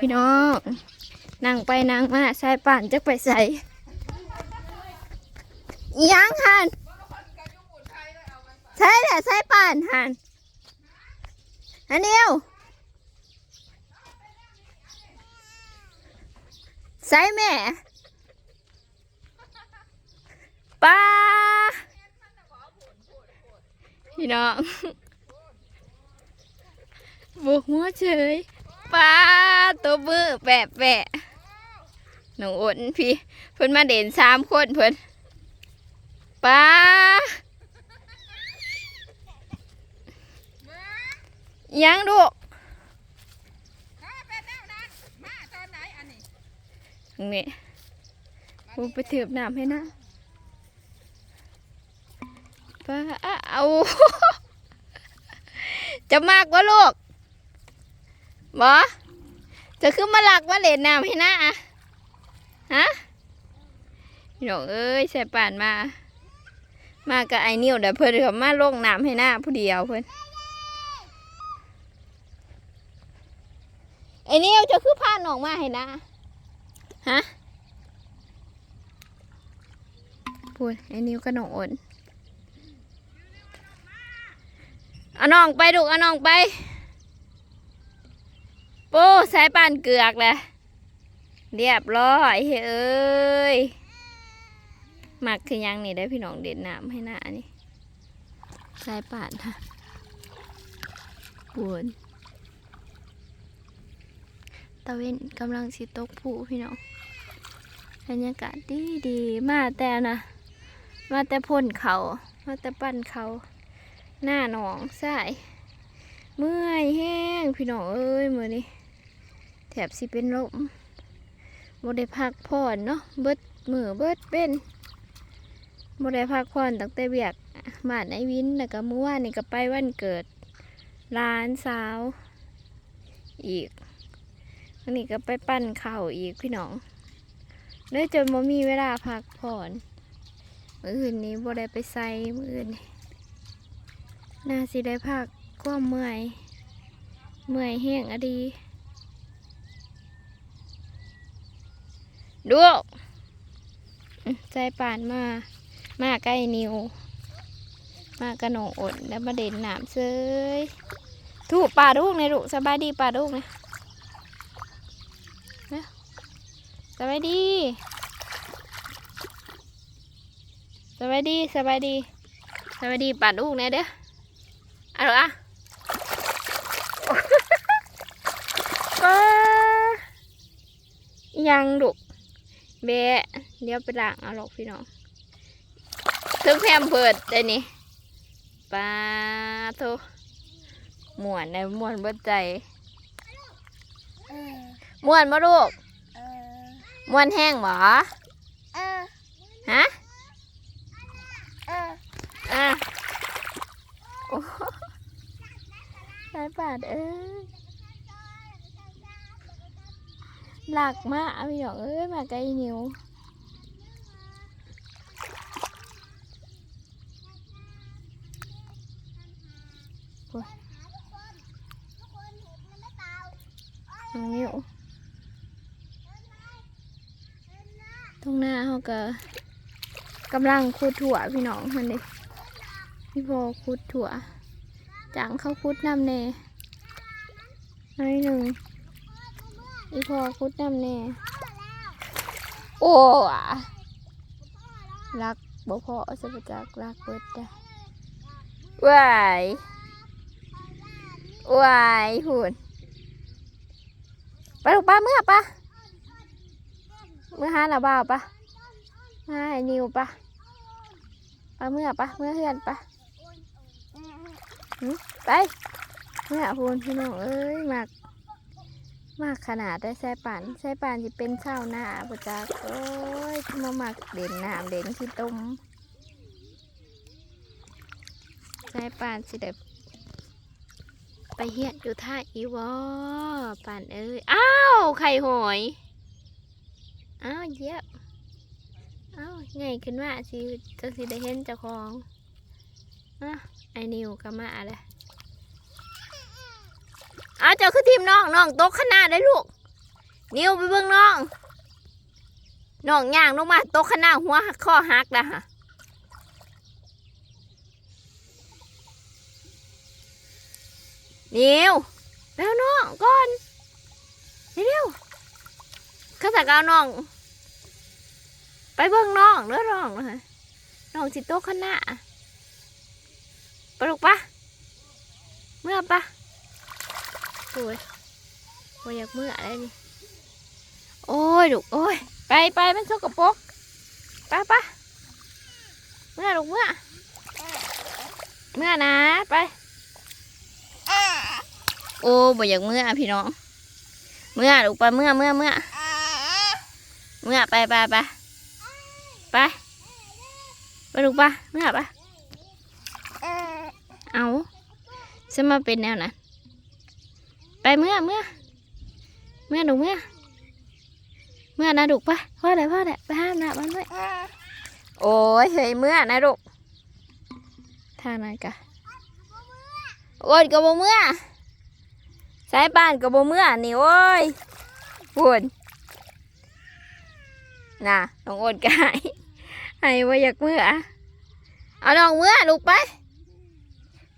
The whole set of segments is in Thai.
พี่น้องนั่งไปนั่งมาสายป่านจะไปใส่ยังหันใช่แหละสายป่านหันอันเดียวใส่แม่ป้าพี่น้องบวกหัวเฉย ป้าตัวมือแปะแปะหนูอ้นพี่เพิ่นมาเด่นสามคนเพิ่นป้ายังดูกเป็นแนวนั้นมาตอนไหนอันนี้นี่กูไปถืบน้ำให้นะป้าเอาจะมากวะลูก บอจะขึ้นมาหลักมาเล่นน้ำให้นะอะฮะพี่น้องเอ้ยใส่ป่านมา มากับไอ้นิวเดี๋ยวเพิ่นเขามาลงน้ำให้หน้าผู้เดียวเพิ่นไอ้นิวจะคือพาน้องมาให้นะฮะพูดไอ้นิวกับน้องอ้นเอาน้องไปลูเอาน้องไป โป้สายป่านเกือกแหละเรียบร้อยเฮ้ยหมักคือยังนี่ได้พี่น้องเด็ดน้ำให้หน้านี่สายป่านค่ะปวนตะเวนกำลังสิตกผู้พี่น้องบรรยากาศดีดีมาแต่นะมาแต่พ่นเขามาแต่ปั้นเขาหน้าหนองใส่เมื่อยแห้งพี่น้องเอ้ยมือนี้ แถบสิเป็นลมบ่ได้พักผ่อนเนาะเบิดมือเบิดเป็นบ่ได้พักผ่อนตั้งแต่เบียกบ้านไอวินแล้วก็เมื่อวานนี่ก็ไปวันเกิดร้านสาว อีกวันนี้ก็ไปปั้นเข้าอีกพี่น้องเลยจนบ่มีเวลาพักผ่อนมื้ออื่นนี้บ่ได้ไปใส่มื้ออื่นน่าสิได้พักความเมื่อย เมื่อยแห้งอดี ดูใจป่านมา มาใกล้นิว มากระหนองอดแล้วมาเด่นหนามเซยถูกป่าลูกเลยลูกสบายดีป่าลูกเลยนะสบายดีสบายดีสบายดีสบายดีป่าลูกเนี่ยเด้ออะไรอะป้ายังลู กเบะเดี๋ยวไปล้างเอาหรอกพี่น้องถึงแพมเพิดได้นี่ปลาโทม่วนในม่วนเบิดใจม่วนบ่ลูกม่วนแห้งบ่ฮะอะโอ้สายปาดเอ้ย หลักมากพี่หยองเอ้ยมาไกลนิ้วน้องนิ้วตรงหน้าเขาก็กำลังขุดถั่วพี่น้องมันดิพี่พอขุดถั่วจังเขาขุดน้ำแน่น้อยหนึ่ง พี่พอขุดน้ำแน่โอ้อะรักบ่พอจะไปจากรักเบิดได้วายวายหุ่นไปลูกป้าเมื่อปะเมื่อหาหน้าบ่าวปะมาไอ้นิวปะปาเมื่อปะเมื่อเฮือนปะหึไปเมื่อพูนพี่น้องเอ้ยมาก มากขนาดได้ใส่ป่านใส่ป่านจะเป็นข้าหน้าประจักโอ้ยมาหมักเด่นน้ำเด่นขี้ต้มใส่ป่านสิเด็ไปเฮียนอยู่ท่าอีวอป่านเอ้ยอ้าวไข่หอยอ้าวเย็บอ้าวไงขึ้นมาสิจะสิได้เห็นเจ้าของอะไอนิวก็มาอ้าวจะ จ้าคือทีมน้องน้องตกขนาดได้ลูก นิ้วไปเบิ่งน้องน้องย่างลงมาตกขนาดหัวหักข้อหักนะฮะนิ้วแล้วน้องก่อนเร็วข้าสักเอาน้อง ไปเบิ่งน้องเด้อน้องเลยน้องสิตโตขนาดไปลูกปะเมื่อปะ โอ้ยโอ้ยอยากเมื่ออะไรนี่ โอ้ยลูกโอ้ย ไปไปมันสกปรกไปปะเมื่อลูกเมื่อ เมื่อนะไป โอ้บ่อยากเมื่อพี่น้อง เมื่อลูกไปเมื่อเมื่อเมื่อ เมื่อไปไปไปไปไปลูกปะเมื่อปะเอาจะมาเป็นแนวนั้น ไปเมื่อเมื่อเมื่อดุเมื่อ เมื่อนะดุปะพ่อไหนพ่อไหนไปห้ามนะมันด้วยโอ้ยเฮ้ยเมื่อนะดุท่านั้นกะโอ้ยกระโบเมื่อสายป่านกระโบเมื่อนี่โอ้ยปุ่นน่ะน้องโอนกายให้ว่าอยากเมื่อเอาน้องเมื่อลูกไป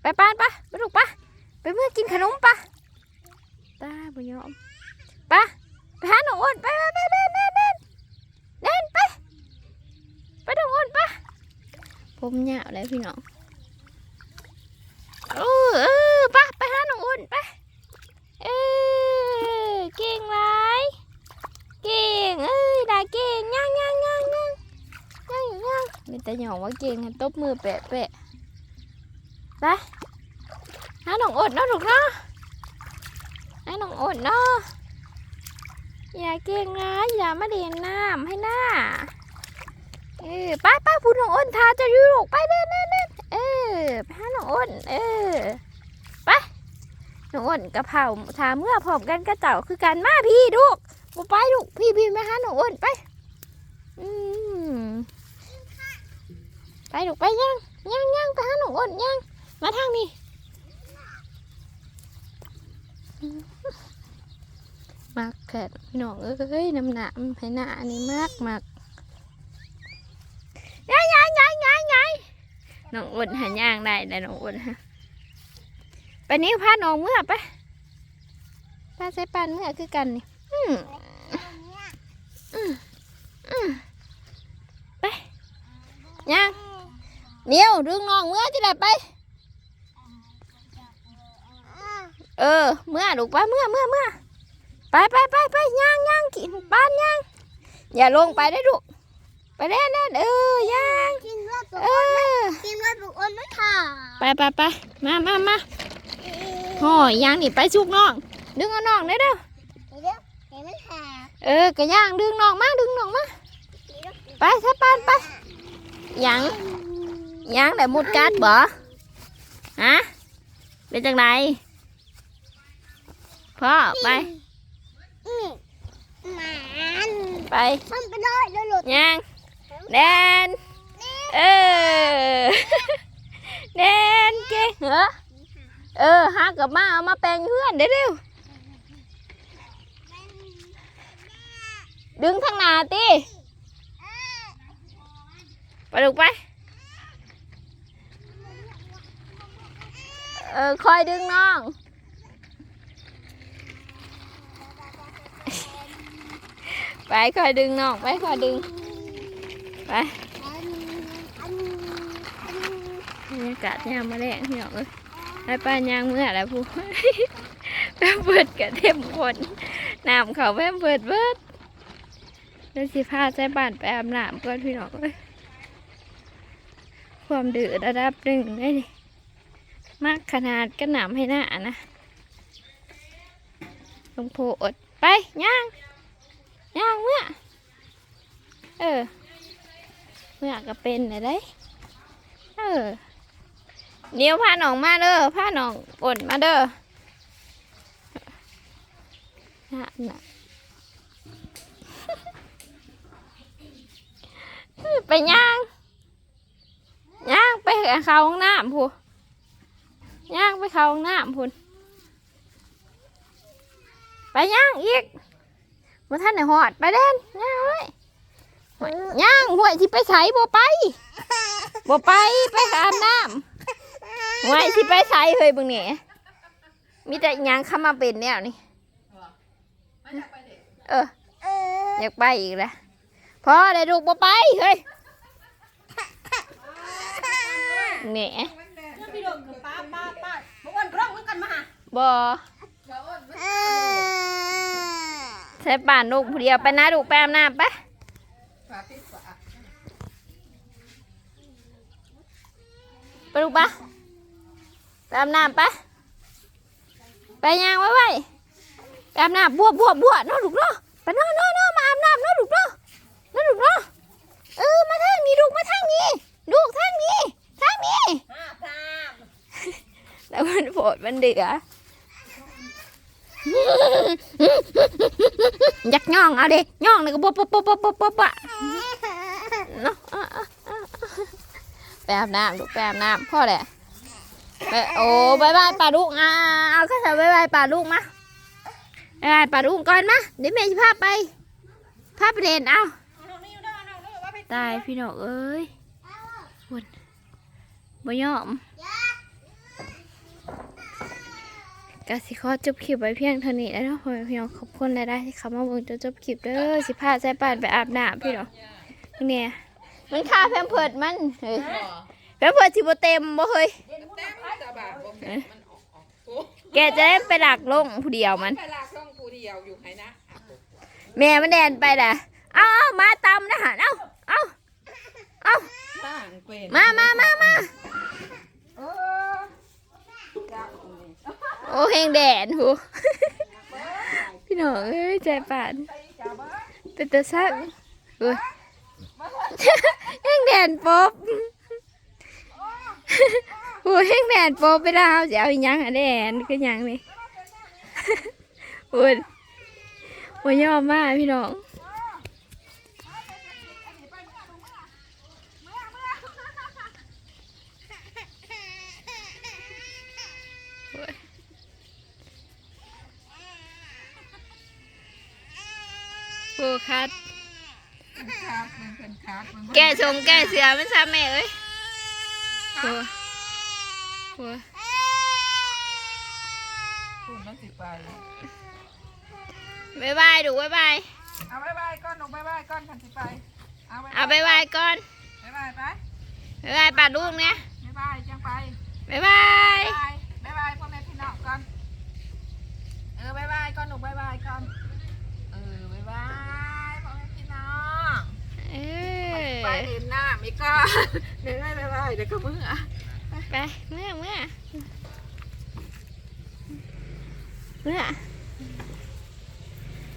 ไปป้านปะไปลูกปะไปเมื่อกินขนมปะ ป้าบุญยอมป้าไปหาหนูอ้นไปไปไปเดินเดินเดินเดินไปไปหนูอ้นป้าผมหยาวเลยพี่น้องเออเออป้าไปหาหนูอ้นไปเออเก่งไรเก่งเอ้ยได้เก่งย่างย่างย่างย่างย่างย่างมีแต่หยองว่าเก่งตบมือแปะแปะไปหาหนูอ้นเนาะลูกเนาะ องอดเนาะอย่าเก่งนะอย่ามาเด่นน้ำให้หน้าเออไป้าป้าพูดน้องอ้นทาจะยูลูกไปเล่นเล่นเล่นเออไปหาน้องอ้นเออไปน้องอ้นกระเพราทาเมื่อพร้อมกันกระเต่าคือกันมาพี่ลูกบ่ไปลูกพี่พี่มาหาน้องอ้นไปอืมไปลูกไปยังยังยังไปหาน้องอ้นยังมาทางนี้ มักแกดพี่น้องเอ้ยน้ำหนามให้หน้าอันนี้มากมักยายยายยายยายยายน้องอุ่นหาย่างได้แต่น้องอุ่นฮะไปนี้พาน้องเมื่อไปพาใส่ปานเมื่อคือกันนี่อืมอืมอืมไปย่างเดี๋ยวดึงน้องเมื่อจะได้ไป เออ เมื่อลูกไปเมื่อเมื่อเมื่อไปไปไปไปย่างย่างกินบ้านย่างอย่าลงไปได้ลูกไปแน่แน่เออย่างกินรถเออกินรถบุกอ้นไม่ถ่าไปไปไปมามามาห่อย่างนี่ไปชุกน้องดึงเอาน้องได้เด้อเดี๋ยวเห็นไม่ถ่าเออกระย่างดึงน้องมาดึงน้องมาไปสะปานไปย่างย่างได้มุดกัดบ่ฮะเป็นจังได พ่อไปอืมหมานไปทำไปเลยแล้วหลุดย่างแดนเออแดนเก่งเหรอเออหากลับมาเอามาแปลงเพื่อนเดี๋ยวเร็วดึงทางหนาตีไปลูกไป เออคอยดึงน้อง ไปคอยดึงน้องไปคอยดึง ไปนอันอันบรรยากาศยามมาแรงพี่น้องเอ้ยไปป้ายางเมื่อแล้วผู้แม่เปิดกะเต็มคนน้ำเขาแม่เปิดเบิดเดี๋ยวสิพาใช้บ้านไปอาบน้ำก่อนพี่น้องเอ้ยความดื้อระดับหนึ่งเลยนี่มากขนาดก็หนำให้หน้านะลงโพอดไปย่างย่างเมื่อ เออ เมื่อก็เป็นเลยได้เออเดี๋ยวพาหนองมาเด้อพาหนองกดมาเด้อน่ะน่ะไปย่างย่างไปเขาห้องน้ำพูย่างไปเขาห้องน้ำพูนไปย่างอีกมาท่านไหนหอดไปเด่นย่างเลย ห่วยย่างห่วยที่ไปใส่บ่ไปบ่ไปไปอาบน้ำห่วยที่ไปใส่เฮ้ยเบึงนี่มีแต่หยังเข้ามาเป็นแนวนี่มาจากไปเด็กเออเอออยากไปอีกแล้วพอได้ลูกบ่ไปเฮ้ยแหน่พี่โดนกับป้าป้าป้าบอกว่าร้องแล้วกันมาหาบ่เดี๋ยวอ้นเออใช้ป่านลูกผู้เดียวไปนะลูกไปอาบน้ำไป ฝาปิดฝา ไปลู กปะไปอาบน้ำไปไปย่างไว้ไว้ไปอาบน้ำบวบบวบบวบเนาะลูกเนาะไปเนาะเนาะเนาะมาอาบน้ำเนาะลูกเนาะเนาะลูกเนาะเออมาทางนี้ลูกมาทางนี้ลูกทางนี้ทางนี้ห้าพรามแล้วมันโผดมันเดืออยากย่องเอาดิย่องเลยก็บ๊บบ๊บบ๊บบ๊บบ๊บบ๊บบ๊บเนาะอะอะอะ ไปอาบน้ำลูกไปอาบน้ำพ่อแหละไปโอ้บายบายป่าลูกอะเอาก็จะบายบายป่าลูกมาบายบายป่าลูกก่อนมาเดี๋ยวแม่จะพาไปพาไปเล่นเอาน้องนี่อยู่ด้วยน้อาตายพี่น้องเอ้ยวนบ่ยอมกสิขอจบคลิปไว้เพียงเท่านี้แล้วเนาะพ่อแม่พี่น้องขอบคุณหลายๆที่เข้ามาเบิ่งจนจบคลิปเด้อสิพาใส่ป่านไปอาบน้ำพี่น้องเนี่ย มันค่าแพมเพิร์ดมันเฮ้ยแพมเพิร์ดสิบ่เต็มบ่เฮ้ยเต็มตาบาดบ่มันออกออกโอ้แกจะได้ไปหลักลงผู้เดียวมัน ไปลากช่องกูเดียวอยู่ไหนนะแม่มันแดนไปแหละเอาเอามาตำนะฮะเอาเอาเอาต่างเป็นมามามามาเออจ้าโอ้เฮงแดนหู พี่น้องเอ้ยใจป่านจ้าบ้า เป็นตาซักเอ้ย เฮงแดนป๊บโอ้เฮงแดนปบไปดาวจะเอาหยังอะแดนก็ยังนี่โอ้ยโอ้ยยอมมากพี่น้องโอ้คัด แกชงแกเสือมันซ้ำแม่เอ้ยโอ้โหคุณต้องสิไปบายบายดูบายบายเอาบายบายก้อนหนูบายบายก้อนคันสิไปเอาบายเอาบายบายก่อนบายบายไปบายบายป่าลูกเนี่ยบายบายจังไปบายบายบายบายบายพ่อแม่พี่น้องก่อนเออบายบายก่อนหนูบายบายก่อน เออบายบายพ่อแม่พี่น้อง เอ ไป อ เดินหน้าไม่ก็เดินไม่บายบายเดี๋ยวก็มืออะไปเมื่อเมื่อเมื่อ